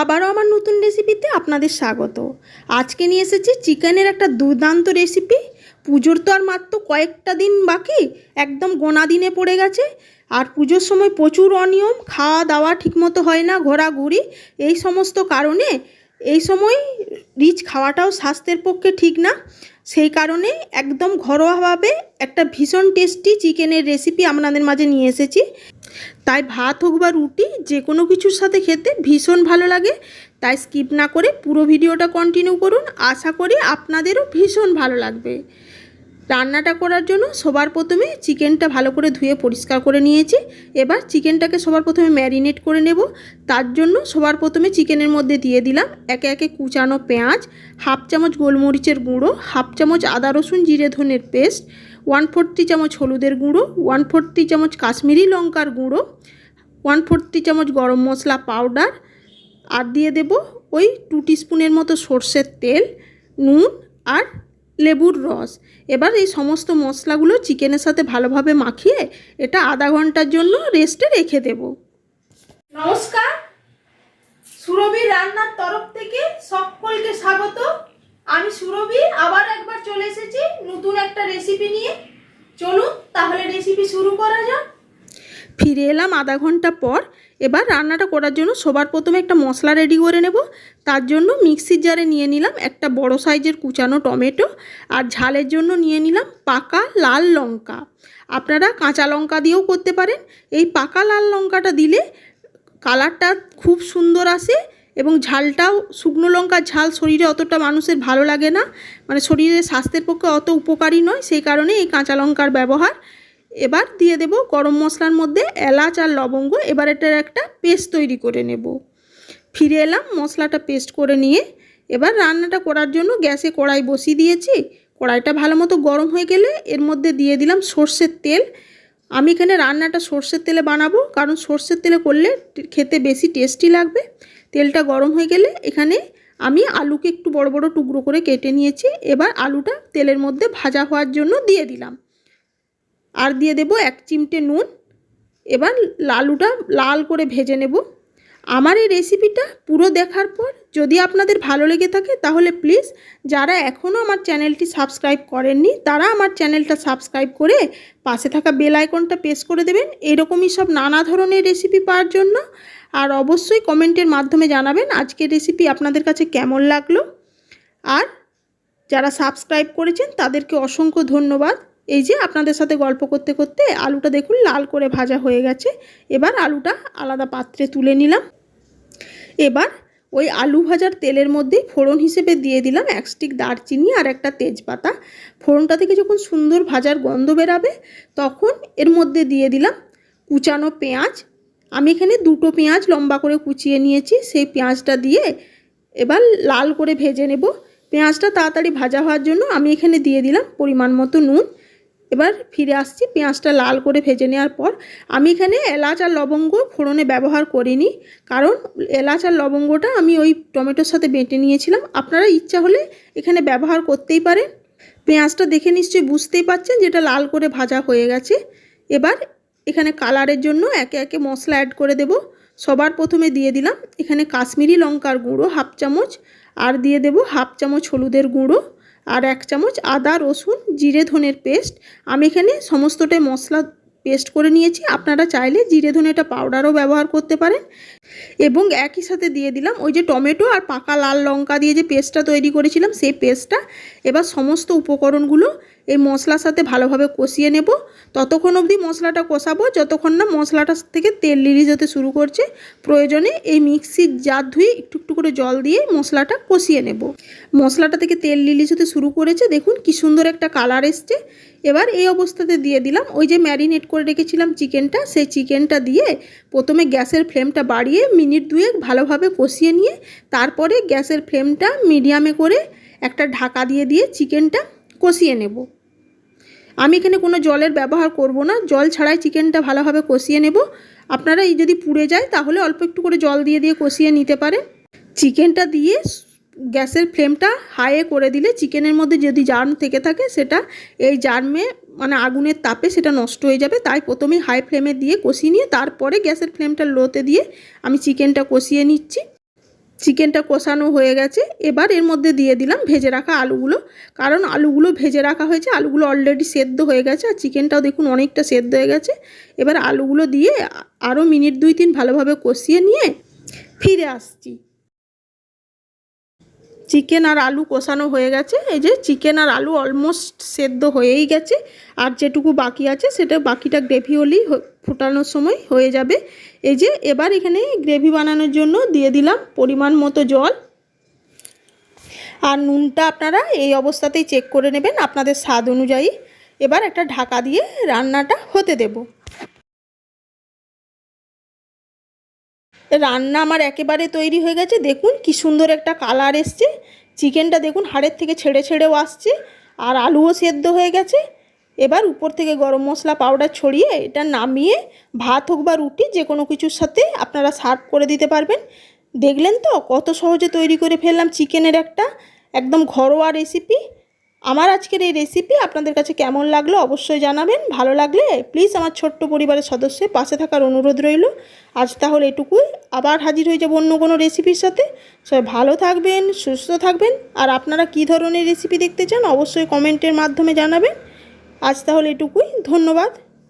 আবারও আমার নতুন রেসিপিতে আপনাদের স্বাগত। আজকে নিয়ে এসেছি চিকেনের একটা দুর্দান্ত রেসিপি। পুজোর তো আর মাত্র কয়েকটা দিন বাকি, একদম গোনা দিনে পড়ে গেছে। আর পুজোর সময় প্রচুর অনিয়ম, খাওয়া দাওয়া ঠিকমতো হয় না, ঘোরাঘুরি, এই সমস্ত কারণে এই সময় রিচ খাওয়াটাও স্বাস্থ্যের পক্ষে ঠিক না। সেই কারণে একদম ঘরোয়াভাবে একটা ভীষণ টেস্টি চিকেনের রেসিপি আপনাদের মাঝে নিয়ে এসেছি। তাই ভাত হোক বা রুটি, যে কোনো কিছুর সাথে খেতে ভীষণ ভালো লাগে। তাই স্কিপ না করে পুরো ভিডিওটা কন্টিনিউ করুন। আশা করি আপনাদেরও ভীষণ ভালো লাগবে। রান্নাটা করার জন্য সবার প্রথমে চিকেনটা ভালো করে ধুয়ে পরিষ্কার করে নিয়েছি। এবার চিকেনটাকে সবার প্রথমে ম্যারিনেট করে নেব। তার জন্য সবার প্রথমে চিকেনের মধ্যে দিয়ে দিলাম একে একে কুচানো পেঁয়াজ হাফ চামচ গোলমরিচের গুঁড়ো হাফ চামচ আদা রসুন, জিরে ধনের পেস্ট ওয়ান ফোরটি চামচ হলুদের গুঁড়ো ওয়ান ফোরটি চামচ কাশ্মীরি লঙ্কার গুঁড়ো ওয়ান ফোরটি চামচ গরম মশলা পাউডার, আর দিয়ে দেব ওই টু স্পুনের মতো সর্ষের তেল, নুন আর লেবুর রস। এবার এই সমস্ত মশলাগুলো চিকেনের সাথে ভালোভাবে মাখিয়ে এটা আধা ঘণ্টার জন্য রেস্টে রেখে দেব। নমস্কার। সুরভি রান্নার তরফ থেকে সকলকে স্বাগত। আমি সুরভি, আবার একবার চলে এসেছি নতুন একটা রেসিপি নিয়ে। চলুন, তাহলে রেসিপি শুরু করা যাক। ফিরে এলাম আধা ঘণ্টা পর। এবার রান্নাটা করার জন্য সবার প্রথমে একটা মশলা রেডি করে নেব। তার জন্য মিক্সির জারে নিয়ে নিলাম একটা বড় সাইজের কুচানো টমেটো আর ঝালের জন্য নিয়ে নিলাম পাকা লাল লঙ্কা। আপনারা কাঁচা লঙ্কা দিয়েও করতে পারেন। এই পাকা লাল লঙ্কাটা দিলে কালারটা খুব সুন্দর আসে। এবং ঝালটাও শুকনো লঙ্কার ঝাল শরীরে অতটা মানুষের ভালো লাগে না। মানে শরীরের স্বাস্থ্যের পক্ষে অত উপকারী নয়, সেই কারণে এই কাঁচা লঙ্কার ব্যবহার। এবার দিয়ে দেব গরম মশলার মধ্যে এলাচ আর লবঙ্গ, এবার এটার একটা পেস্ট তৈরি করে নেব। ফিরে এলাম, মশলাটা পেস্ট করে নিয়ে এবার রান্নাটা করার জন্য গ্যাসে কড়াই বসিয়ে দিয়েছি। কড়াইটা ভালো মতো গরম হয়ে গেলে এর মধ্যে দিয়ে দিলাম সর্ষের তেল। আমি এখানে রান্নাটা সর্ষের তেলে বানাবো, কারণ সর্ষের তেলে করলে খেতে বেশি টেস্টি লাগবে। তেলটা গরম হয়ে গেলে এখানে আমি আলুকে একটু বড় বড় টুকরো করে কেটে নিয়েছি। এবার আলুটা তেলের মধ্যে ভাজা হওয়ার জন্য দিয়ে দিলাম। আর দিয়ে দেব এক চিমটে নুন। এবার আলুটা লাল করে ভেজে নেব। আমার এই রেসিপিটা পুরো দেখার পর যদি আপনাদের ভালো লেগে থাকে, তাহলে প্লিজ যারা এখনও আমার চ্যানেলটি সাবস্ক্রাইব করেননি, তারা আমার চ্যানেলটা সাবস্ক্রাইব করে পাশে থাকা বেল আইকনটা প্রেস করে দেবেন। এরকমই সব নানা ধরনের রেসিপি পাওয়ার জন্য। আর অবশ্যই কমেন্টের মাধ্যমে জানাবেন আজকের রেসিপি আপনাদের কাছে কেমন লাগল। আর যারা সাবস্ক্রাইব করেছেন, তাদেরকে অসংখ্য ধন্যবাদ। এই যে আপনাদের সাথে গল্প করতে করতে আলুটা দেখুন, লাল করে ভাজা হয়ে গেছে। এবার আলুটা আলাদা পাত্রে তুলে নিলাম। এবার ওই আলু ভাজার তেলের মধ্যেই ফোড়ন হিসেবে দিয়ে দিলাম এক স্টিক দারচিনি আর একটা তেজপাতা। ফোড়নটা থেকে যখন সুন্দর ভাজার গন্ধ বেরাবে, তখন এর মধ্যে দিয়ে দিলাম কুচানো পেঁয়াজ। আমি এখানে দুটো পেঁয়াজ লম্বা করে কুচিয়ে নিয়েছি, সেই পেঁয়াজটা দিয়ে এবার লাল করে ভেজে নেব। পেঁয়াজটা তাড়াতাড়ি ভাজা হওয়ার জন্য আমি এখানে দিয়ে দিলাম পরিমাণ মতো নুন। এবার ফিরে আসছি। পেঁয়াজটা লাল করে ভেজে নেওয়ার পর আমি এখানে এলাচ আর লবঙ্গ ফোড়নে ব্যবহার করিনি। কারণ এলাচ আর লবঙ্গটা আমি ওই টমেটোর সাথে বেটে নিয়েছিলাম। আপনারা ইচ্ছা হলে এখানে ব্যবহার করতেই পারেন। পেঁয়াজটা দেখে নিশ্চয়ই বুঝতেই পারছেন যেটা লাল করে ভাজা হয়ে গেছে। এবার এখানে কালারের জন্য একে একে মশলা অ্যাড করে দেব। সবার প্রথমে দিয়ে দিলাম এখানে কাশ্মীরি লঙ্কার গুঁড়ো হাফ চামচ। আর দিয়ে দেব হাফ চামচ হলুদের গুঁড়ো। আর এক চামচ আদা রসুন জিরে ধনের পেস্ট। আমি এখানে সমস্তটাই মশলা পেস্ট করে নিয়েছি। আপনারা চাইলে জিরে ধনেটা পাউডারও ব্যবহার করতে পারেন। এবং একই সাথে দিয়ে দিলাম ওই যে টমেটো আর পাকা লাল লঙ্কা দিয়ে যে পেস্টটা তৈরি করেছিলাম, সেই পেস্টটা। এবার সমস্ত উপকরণগুলো এই মশলার সাথে ভালোভাবে কষিয়ে নেব। ততক্ষণ অবধি মশলাটা কষাবো। যতক্ষণ না মশলাটা থেকে তেল রিলিজ হতে শুরু করছে, প্রয়োজনে এই মিক্সির জার ধুয়ে একটু একটু করে জল দিয়ে মশলাটা কষিয়ে নেব। মশলাটা থেকে তেল রিলিজ হতে শুরু করেছে। দেখুন কি সুন্দর একটা কালার এসছে। এবার এই অবস্থাতে দিয়ে দিলাম। ওই যে ম্যারিনেট করে রেখেছিলাম চিকেনটা সেই চিকেনটা দিয়ে প্রথমে গ্যাসের ফ্লেমটা বাড়িয়ে মিনিট দুয়েক ভালোভাবে কষিয়ে নিয়ে তারপরে গ্যাসের ফ্লেমটা মিডিয়ামে করে একটা ঢাকা দিয়ে দিয়ে চিকেনটা কষিয়ে নেব। আমি এখানে কোনো জলের ব্যবহার করব না, জল ছাড়াই চিকেনটা ভালোভাবে কষিয়ে নেব। আপনারা এই যদি পুড়ে যায় তাহলে অল্প একটু করে জল দিয়ে দিয়ে কষিয়ে নিতে পারেন। চিকেনটা দিয়ে গ্যাসের ফ্লেমটা হাইয়ে করে দিলে চিকেনের মধ্যে যদি জার্ম থেকে থাকে, সেটা এই জার্মে মানে আগুনের তাপে সেটা নষ্ট হয়ে যাবে। তাই প্রথমেই হাই ফ্লেমে দিয়ে কষিয়ে নিয়ে তারপরে গ্যাসের ফ্লেমটা লোতে দিয়ে আমি চিকেনটা কষিয়ে নিচ্ছি। চিকেনটা কষানো হয়ে গেছে। এবার এর মধ্যে দিয়ে দিলাম ভেজে রাখা আলুগুলো। কারণ আলুগুলো ভেজে রাখা হয়েছে, আলুগুলো অলরেডি সেদ্ধ হয়ে গেছে আর চিকেনটাও দেখুন অনেকটা সেদ্ধ হয়ে গেছে। এবার আলুগুলো দিয়ে আরও মিনিট দুই তিন ভালোভাবে কষিয়ে নিয়ে ফিরে আসছি। চিকেন আর আলু কষানো হয়ে গেছে। এই যে চিকেন আর আলু অলমোস্ট সেদ্ধ হয়েই গেছে। আর যেটুকু বাকি আছে সেটা বাকিটা গ্রেভি হলেই ফোটানোর সময় হয়ে যাবে। এই যে এবার এখানে গ্রেভি বানানোর জন্য দিয়ে দিলাম পরিমাণ মতো জল। আর নুনটা আপনারা এই অবস্থাতেই চেক করে নেবেন আপনাদের স্বাদ অনুযায়ী। এবার একটা ঢাকা দিয়ে রান্নাটা হতে দেবো। রান্না আমার একেবারে তৈরি হয়ে গেছে। দেখুন কি সুন্দর একটা কালার এসছে। চিকেনটা দেখুন হাড়ের থেকে ছেড়ে ছেড়েও আসছে আর আলুও সেদ্ধ হয়ে গেছে। এবার উপর থেকে গরম মশলা পাউডার ছড়িয়ে এটা নামিয়ে ভাত হোক বা রুটি যে কোনো কিছুর সাথে আপনারা সার্ভ করে দিতে পারবেন। দেখলেন তো কত সহজে তৈরি করে ফেললাম চিকেনের একটা একদম ঘরোয়া রেসিপি আমার আজকের এই রেসিপি আপনাদের কাছে কেমন লাগল অবশ্যই জানাবেন। ভালো লাগলে প্লিজ আমার ছোট্ট পরিবারের সদস্যের পাশে থাকার অনুরোধ রইল। আজ তাহলে এটুকুই। আবার হাজির হয়ে যাব অন্য কোনো রেসিপির সাথে। সবাই ভালো থাকবেন, সুস্থ থাকবেন। আর আপনারা কি ধরনের রেসিপি দেখতে চান অবশ্যই কমেন্টের মাধ্যমে জানাবেন। আজ তাহলে এটুকুই। ধন্যবাদ।